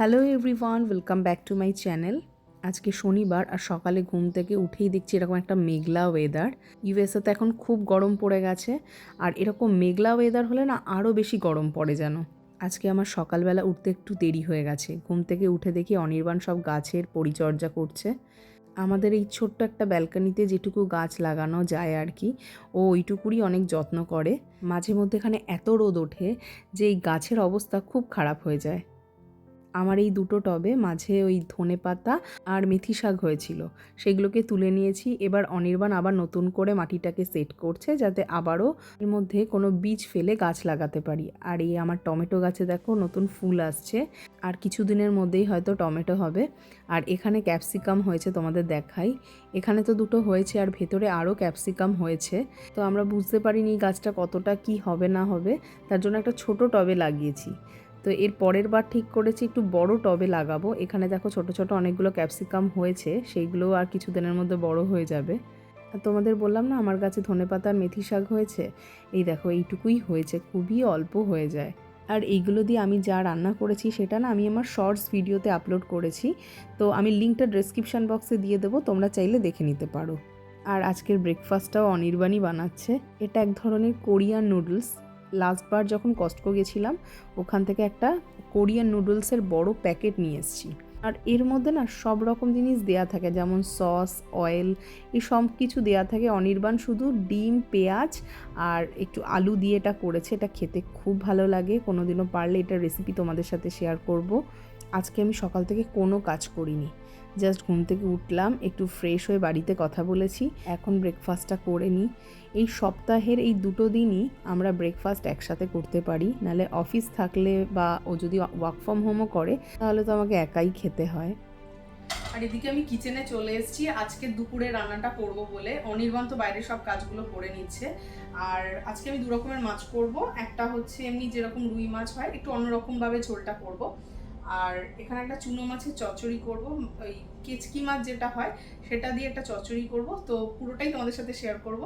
Hello everyone, welcome back to my channel. আজকে শনিবার আর সকালে ঘুম থেকে উঠেই দেখছি এরকম একটা মেঘলা ওয়েদার ইউএসএ তো এখন খুব গরম পড়ে গেছে, আর এরকম মেঘলা ওয়েদার হলে না আরও বেশি গরম পড়ে যেন। আজকে আমার সকালবেলা উঠতে একটু দেরি হয়ে গেছে, ঘুম থেকে উঠে দেখি অনির্বাণ সব গাছের পরিচর্যা করছে। আমাদের এই ছোট্ট একটা ব্যালকানিতে যেটুকু গাছ লাগানো যায় আর কি, ও ওইটুকুরই অনেক যত্ন করে। মাঝে মধ্যে এখানে এত রোদ ওঠে যে এই গাছের অবস্থা খুব খারাপ হয়ে যায়। আমার এই দুটো টবে মাঝে ওই ধনে পাতা আর মেথি শাক হয়েছিল। সেগুলোকে তুলে নিয়েছি। এবার অনির্বাণ আবার নতুন করে মাটিটাকে সেট করছে যাতে আবারও এর মধ্যে কোনো বীজ ফেলে গাছ লাগাতে পারি। আর এই আমার টমেটো গাছে দেখো নতুন ফুল আসছে। আর কিছুদিনের মধ্যেই হয়তো টমেটো হবে। আর এখানে ক্যাপসিকাম হয়েছে তোমাদের দেখাই। এখানে তো দুটো হয়েছে আর ভেতরে আরও ক্যাপসিকাম হয়েছে। তো আমরা বুঝতে পারিনি গাছটা কতটা কি হবে না হবে। তার জন্য একটা ছোট টবে লাগিয়েছি। তো এর পরের বার ঠিক করেছি, একটু বড় টবে লাগাবো। এখানে দেখো ছোট ছোট অনেকগুলো ক্যাপসিকাম হয়েছে, সেইগুলো আর কিছুদিনের মধ্যে বড় হয়ে যাবে। আর তোমাদের বললাম না, আমার কাছে ধনেপাতা আর মেথি শাক হয়েছে? এই দেখো, এইটুকুই হয়েছে, খুবই অল্প হয়ে যায়। আর এইগুলো দিয়ে আমি যা রান্না করেছি, সেটা না আমি আমার শর্টস ভিডিওতে আপলোড করেছি। তো আমি লিঙ্কটা ডেসক্রিপশান বক্সে দিয়ে দেবো, তোমরা চাইলে দেখে নিতে পারো। আর আজকের ব্রেকফাস্টটাও অনির্বাণই বানাচ্ছে। এটা এক ধরনের কোরিয়ান নুডলস লাস্টবার যখন কস্টকো গেছিলাম, ওখান থেকে একটা কোরিয়ান নুডলসের বড় প্যাকেট নিয়ে এসেছি। আর এর মধ্যে না সব রকম জিনিস দেয়া থাকে, যেমন সস, অয়েল, এই সব কিছু দেয়া থাকে। অনির্বাণ শুধু ডিম, পেঁয়াজ আর একটু আলু দিয়ে এটা করেছে, এটা খেতে খুব ভালো লাগে। কোনো দিনও পারলে এটা রেসিপি তোমাদের সাথে শেয়ার করব। আজকে আমি সকাল থেকে কোনো কাজ করিনি। জাস্ট ঘুম থেকে উঠলাম, একটু ফ্রেশ হয়ে বাড়িতে কথা বলেছি, এখন ব্রেকফাস্টটা করে নিই। এই সপ্তাহের এই দুটো দিনই আমরা ব্রেকফাস্ট একসাথে করতে পারি, নাহলে অফিস থাকলে বা ও যদি ওয়ার্ক ফ্রম হোমও করে, তাহলে তো আমাকে একাই খেতে হয়। আর এদিকে আমি কিচেনে চলে এসেছি, আজকে দুপুরে রান্নাটা করব বলে। অনির্বাণ তো বাইরে সব কাজগুলো করে নিচ্ছে। আর আজকে আমি দু রকমের মাছ করব। একটা হচ্ছে এমনি যেরকম রুই মাছ হয়, একটু অন্যরকমভাবে ঝোলটা করব। আর এখানে একটা চুনো মাছের চচ্চড়ি করব, ওই কেচকি মাছ যেটা হয়, সেটা দিয়ে একটা চচ্চড়ি করব। তো পুরোটাই তোমাদের সাথে শেয়ার করব।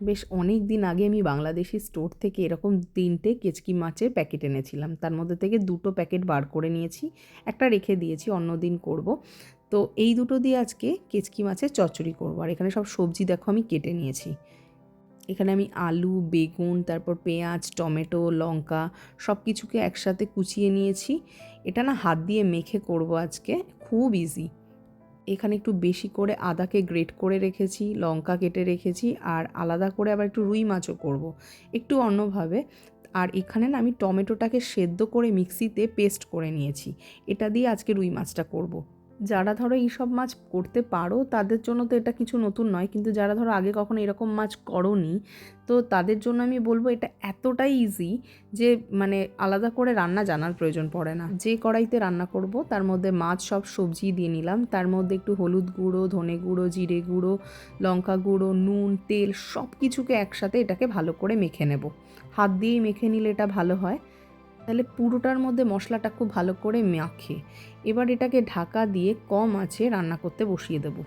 বেশ অনেক দিন আগে আমি বাংলাদেশি স্টোর থেকে এরকম তিনটে কেচকি মাছের প্যাকেট এনেছিলাম। তার মধ্যে থেকে দুটো প্যাকেট বার করে নিয়েছি, একটা রেখে দিয়েছি, অন্য দিন করব। তো এই দুটো দিয়ে আজকে কেচকি মাছের চচ্চড়ি করব। আর এখানে সব সবজি দেখো আমি কেটে নিয়েছি। এখানে আমি আলু, বেগুন, তারপর পেঁয়াজ, টমেটো, লঙ্কা সব কিছুকে একসাথে কুচিয়ে নিয়েছি এটা না হাত দিয়ে মেখে করব আজকে, খুব ইজি এখানে একটু বেশি করে আদাকে গ্রেট করে রেখেছি, লঙ্কা কেটে রেখেছি আর আলাদা করে আবার একটু রুই মাছও করব। একটু অন্যভাবে আর এখানে না আমি টমেটোটাকে সেদ্ধ করে মিক্সিতে পেস্ট করে নিয়েছি, এটা দিয়ে আজকে রুই মাছটা করব। যারা ধরো এইসব মাছ করতে পারো, তাদের জন্য তো এটা কিছু নতুন নয়। কিন্তু যারা ধরো আগে কখনো এরকম মাছ করনি, তো তাদের জন্য আমি বলব এটা এতটাই ইজি যে মানে আলাদা করে রান্না জানার প্রয়োজন পড়ে না। যে কড়াইতে রান্না করব, তার মধ্যে মাছ সব সবজি দিয়ে নিলাম। তার মধ্যে একটু হলুদ গুঁড়ো, ধনে গুঁড়ো, জিরে গুঁড়ো, লঙ্কা গুঁড়ো, নুন, তেল সব কিছুকে একসাথে এটাকে ভালো করে মেখে নেব। হাত দিয়েই মেখে নিলে এটা ভালো হয়। তাহলে পুরোটার মধ্যে মশলাটা খুব ভালো করে মাখে। এবার এটাকে ঢাকা দিয়ে কম আছে রান্না করতে বসিয়ে দেবো।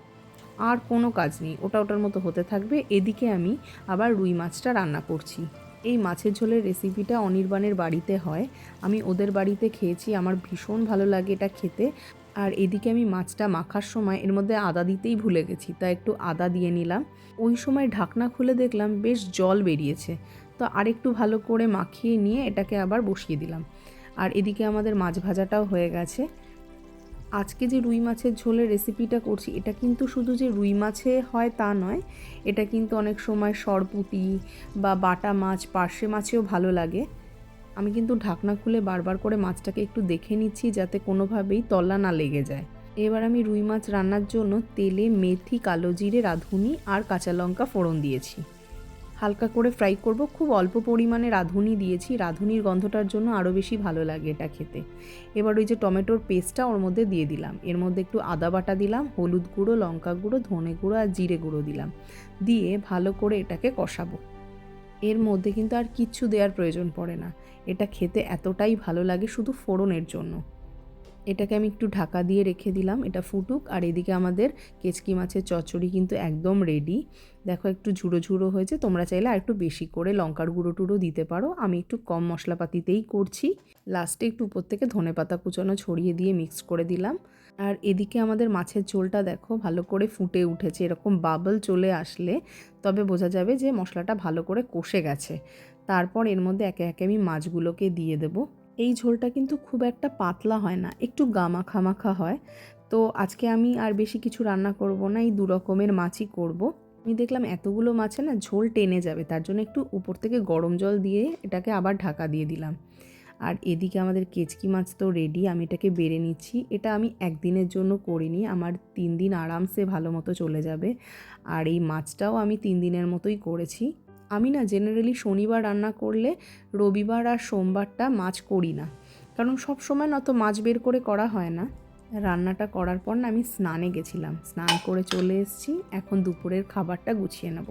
আর কোনো কাজ নেই, ওটা ওটার মতো হতে থাকবে। এদিকে আমি আবার রুই মাছটা রান্না করছি। এই মাছের ঝোলের রেসিপিটা অনির্বাণের বাড়িতে হয়। আমি ওদের বাড়িতে খেয়েছি, আমার ভীষণ ভালো লাগে এটা খেতে। আর এদিকে আমি মাছটা মাখার সময় এর মধ্যে আদা দিতেই ভুলে গেছি, তা একটু আদা দিয়ে নিলাম। ওই সময় ঢাকনা খুলে দেখলাম বেশ জল বেরিয়েছে, তো আরেকটু ভালো করে মাখিয়ে নিয়ে এটাকে আবার বসিয়ে দিলাম। আর এদিকে আমাদের মাছ ভাজাটাও হয়ে গেছে। আজকে যে রুই মাছের ঝোলের রেসিপিটা করছি, এটা কিন্তু শুধু যে রুই মাছে হয় তা নয়, এটা কিন্তু অনেক সময় সরপুটি বা বাটা মাছ, পার্শে মাছেও ভালো লাগে। আমি কিন্তু ঢাকনা খুলে বারবার করে মাছটাকে একটু দেখে নিচ্ছি যাতে কোনোভাবেই তলা না লেগে যায়। এবার আমি রুই মাছ রান্নার জন্য তেলে মেথি, কালো জিরে, রাঁধুনি আর কাঁচা লঙ্কা ফোড়ন দিয়েছি। হালকা করে ফ্রাই করব, খুব অল্প পরিমাণে রাঁধুনি দিয়েছি। রাঁধুনির গন্ধটার জন্য আরও বেশি ভালো লাগে এটা খেতে। এবার ওই যে টমেটোর পেস্টটা ওর মধ্যে দিয়ে দিলাম। এর মধ্যে একটু আদা বাটা দিলাম, হলুদ গুঁড়ো, লঙ্কা গুঁড়ো, ধনে গুঁড়ো আর জিরে গুঁড়ো দিলাম। দিয়ে ভালো করে এটাকে কষাবো। এর মধ্যে কিন্তু আর কিচ্ছু দেওয়ার প্রয়োজন পড়ে না। এটা খেতে এতটাই ভালো লাগে শুধু ফোড়নের জন্য। এটাকে আমি একটু ঢাকা দিয়ে রেখে দিলাম, এটা ফুটুক। আর এদিকে আমাদের কেচকি মাছের চচ্চড়ি কিন্তু একদম রেডি দেখো একটু ঝুড়ো ঝুড়ো হয়েছে, তোমরা চাইলে আর একটু বেশি করে লঙ্কার গুঁড়ো টুড়ো দিতে পারো। আমি একটু কম মশলাপাতিতেই করছি। লাস্টে একটু উপর থেকে ধনে পাতা কুচানো ছড়িয়ে দিয়ে মিক্স করে দিলাম। আর এদিকে আমাদের মাছের ঝোলটা দেখো ভালো করে ফুটে উঠেছে, এরকম বাবল চলে আসলে তবে বোঝা যাবে যে মশলাটা ভালো করে কষে গেছে। তারপর এর মধ্যে একে একে আমি মাছগুলোকে দিয়ে দেবো। এই ঝোলটা কিন্তু খুব একটা পাতলা হয় না, একটু গামাখা মাখা হয়। তো আজকে আমি আর বেশি কিছু রান্না করব না, এই দু রকমের মাছই করব। আমি দেখলাম এতগুলো মাছে না ঝোল টেনে যাবে, তার জন্য একটু উপর থেকে গরম জল দিয়ে এটাকে আবার ঢাকা দিয়ে দিলাম। আর এদিকে আমাদের কেচকি মাছ তো রেডি আমি এটাকে বেড়ে নিচ্ছি। এটা আমি একদিনের জন্য করিনি, আমার তিন দিন আরামসে ভালো মতো চলে যাবে। আর এই মাছটাও আমি তিন দিনের মতোই করেছি। আমি না জেনারেলি শনিবার রান্না করলে রবিবার আর সোমবারটা মাছ করি না। কারণ সব সময় না তো মাছ বের করে করা হয় না। রান্নাটা করার পর না আমি স্নানে গেছিলাম। স্নান করে চলে এসেছি, এখন দুপুরের খাবারটা গুছিয়ে নেব।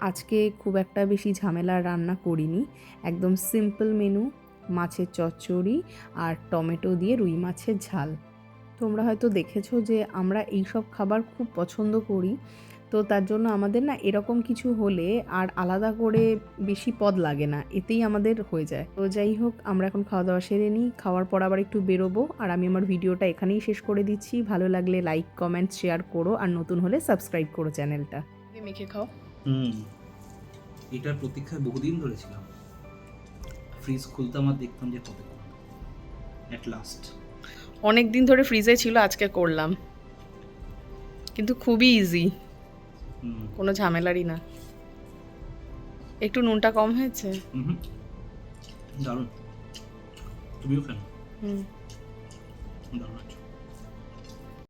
আজকে খুব একটা বেশি ঝামেলার রান্না করিনি। একদম সিম্পল মেনু মাছের চচ্চড়ি আর টমেটো দিয়ে রুই মাছের ঝাল। তোমরা হয়তো দেখেছ যে আমরা এই সব খাবার খুব পছন্দ করি। তো তার জন্য আমাদের না এরকম কিছু হলে আর আলাদা করে বেশি পদ লাগে না এতেই আমাদের হয়ে যায়। তো যাই হোক আমরা এখন খাওয়া দাওয়া সেরে নিই। খাওয়ার পর আবার একটু বেরোবো। আর আমি আমার ভিডিওটা এখানেই শেষ করে দিচ্ছি। ভালো লাগলে লাইক কমেন্ট শেয়ার করো। আর নতুন হলে সাবস্ক্রাইব করো চ্যানেলটা। মেখে খাও। হুম। এটার প্রতীক্ষায় বহুদিন ধরেছিলাম ফ্রিজ খুলতাম আর দেখতাম যে কত অ্যাট লাস্ট অনেক দিন ধরে ফ্রিজে ছিল আজকে করলাম। কিন্তু খুবই ইজি কোনো ঝামেলারই না। একটু নুনটা কম হয়েছে? দারুণ। তুমিও খান হুম। দারুণ।